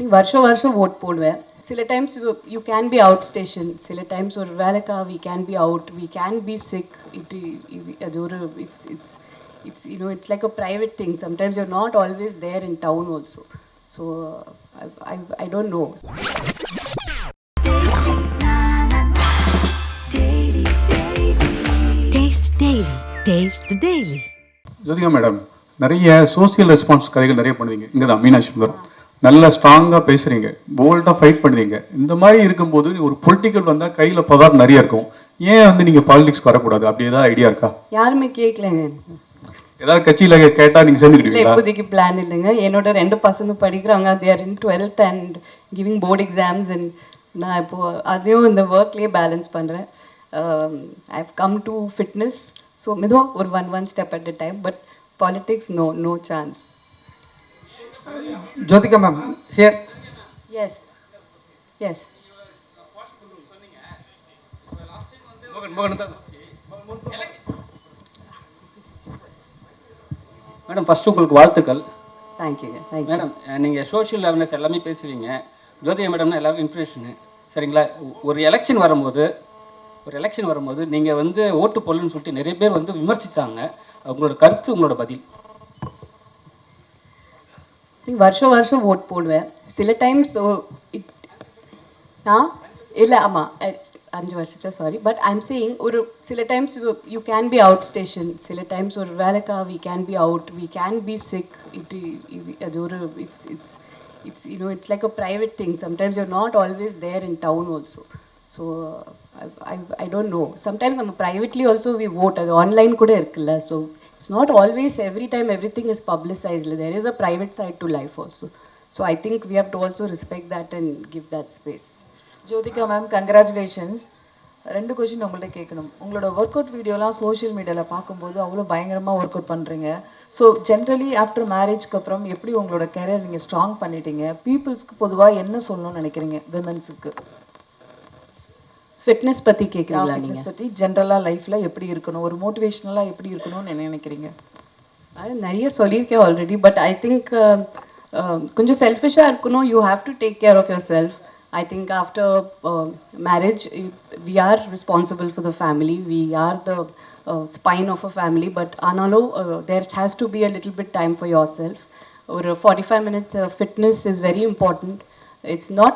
நீ வருஷம் வருஷம் ஓட் போடுவேன் சில times you can be out station சில டைம்ஸ் ஒரு வேலைக்கா we can be out we can be sick it அது ஒரு it's it's it's you know it's like a private thing sometimes you're not always there in town also so I I don't know the Daily. Jyotika madam நிறைய social response கதைகள் நிறைய பண்ணுவீங்க. இங்கே தான் மீனாட்சி சுந்தரம். நல்லா ஸ்ட்ராங்காக பேசுறீங்க. போல்டாக ஃபைட் பண்ணுவீங்க. இந்த மாதிரி இருக்கும்போது ஒரு பொலிட்டிக்கல் வந்தால் கையில் பதார்த்தம் நிறைய இருக்கும். ஏன் வந்து நீங்கள் பாலிடிக்ஸ் வரக்கூடாது? அப்படி ஏதாவது ஐடியா இருக்கா? யாருமே கேட்கலங்க ஏதாவது கட்சியில் கேட்டால் நீங்கள் இல்லை சேர்ந்துக்கிடுவீங்களா இப்போதைக்கு பிளான் இல்லைங்க. என்னோட ரெண்டு பசங்க படிக்கிறாங்க. They're in twelfth and giving board exams and நான் இப்போது அதையும் இந்த ஒர்க்லேயே பேலன்ஸ் பண்ணுறேன் I have come to fitness so மெதுவாக ஒரு one one step at a time but politics no no chance Jyotika ma'am, here. Yes yes madam first உங்களுக்கு வாழ்த்துக்கள். தேங்க்யூங்க தேங்க்யூ மேடம் நீங்கள் சோஷியல் அவேர்னஸ் எல்லாமே பேசுவீங்க. ஜோதிகா மேடம்னா எல்லாருக்கும் இன்ஃபர்மேஷனு சரிங்களா? ஒரு எலெக்ஷன் வரும்போது ஒரு எலெக்ஷன் வரும்போது நீங்கள் வந்து ஓட்டு போடலன்னு சொல்லிட்டு நிறைய பேர் வந்து விமர்சித்தாங்க உங்களோட கருத்து உங்களோட பதில். வருஷம் வருஷம் ஓட் போடுவேன் சில டைம்ஸ் இட் ஆ? இல்லை ஆமாம் அஞ்சு வருஷத்தில் சாரி பட் ஐம் சேயிங் ஒரு சில times you can be out station சில டைம்ஸ் ஒரு வேலைக்கா we can be out we can be sick it அது ஒரு it's it's it's you know it's like a private thing sometimes you're not always there in town also so I I don't know sometimes நம்ம privately also we vote அது online கூட இருக்குல்ல so it's not always every time everything is publicised there is a private side to life also so I think we have to also respect that and give that space Jyotika ma'am congratulations ரெண்டு question உங்கள்ட்ட கேட்கணும். உங்களோட work out வீடியோலாம் social மீடியாவில் பார்க்கும்போது அவ்வளோ பயங்கரமாக work out பண்ணுறீங்க ஸோ ஜென்ரலி ஆஃப்டர் மேரேஜ்க்கு அப்புறம் எப்படி உங்களோட கெரியர் நீங்கள் ஸ்ட்ராங் பண்ணிட்டீங்க? பீப்புள்ஸ்க்கு பொதுவாக என்ன சொல்லணும்னு நினைக்கிறீங்க? விமன்ஸுக்கு ஃபிட்னஸ் பற்றி கேட்குறீங்களா நீங்கள் ஃபிட்னஸ் பற்றி ஜென்ரலாக லைஃப்பில் எப்படி இருக்கணும் ஒரு மோட்டிவேஷ்னலாக எப்படி இருக்கணும்னு என்ன நினைக்கிறீங்க அது நிறைய சொல்லியிருக்கேன் ஆல்ரெடி பட் ஐ திங்க் கொஞ்சம் செல்ஃபிஷாக இருக்கணும் you have to take care of yourself I think after marriage we are responsible for the family we are the spine of a family but ஆனாலும் there has to be a little bit time for yourself ஒரு forty five minutes fitness is very important it's not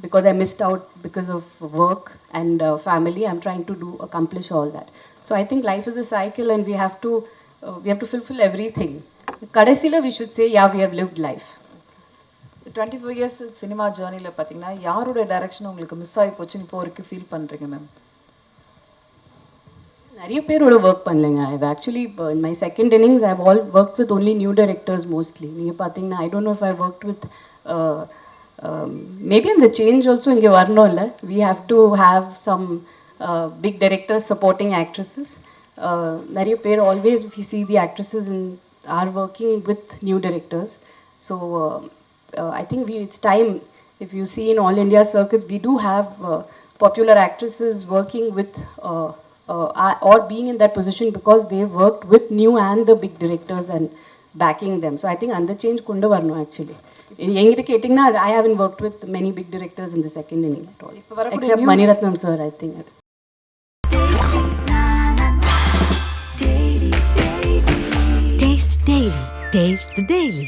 because I missed out because of work and uh, family. I'm trying to do accomplish all that. So I think life is a cycle, and we have to uh, we have to fulfill everything. Kadasila, we should say, yeah, we have lived life. Twenty five years cinema ஜேர்னியில் பார்த்தீங்கன்னா யாரோட direction உங்களுக்கு miss ஆகி போச்சுன்னு இப்போ வரைக்கும் feel பண்ணுறீங்க ma'am நிறைய பேரோட work பண்ணலைங்க I've actually in my second innings I've all work with only new directors mostly நீங்கள் பார்த்தீங்கன்னா I don't know if I work with maybe அந்த சேஞ்ச் ஆல்சோ இங்கே வரணும் இல்லை we have to have some big directors supporting actresses நிறைய பேர் always we see the actresses in are working with new directors so I think we it's time if you see in all India circuits, we do have uh, popular actresses working with uh, uh, are- or being in that position because they've worked with new and the big directors and backing them. So I think under change kundu varno actually. எங்கிட்ட கேட்டிங்கன்னா I haven't work with many big directors இந்த second inning at all except Maniratnam sir I think Taste Daily. Taste the Daily.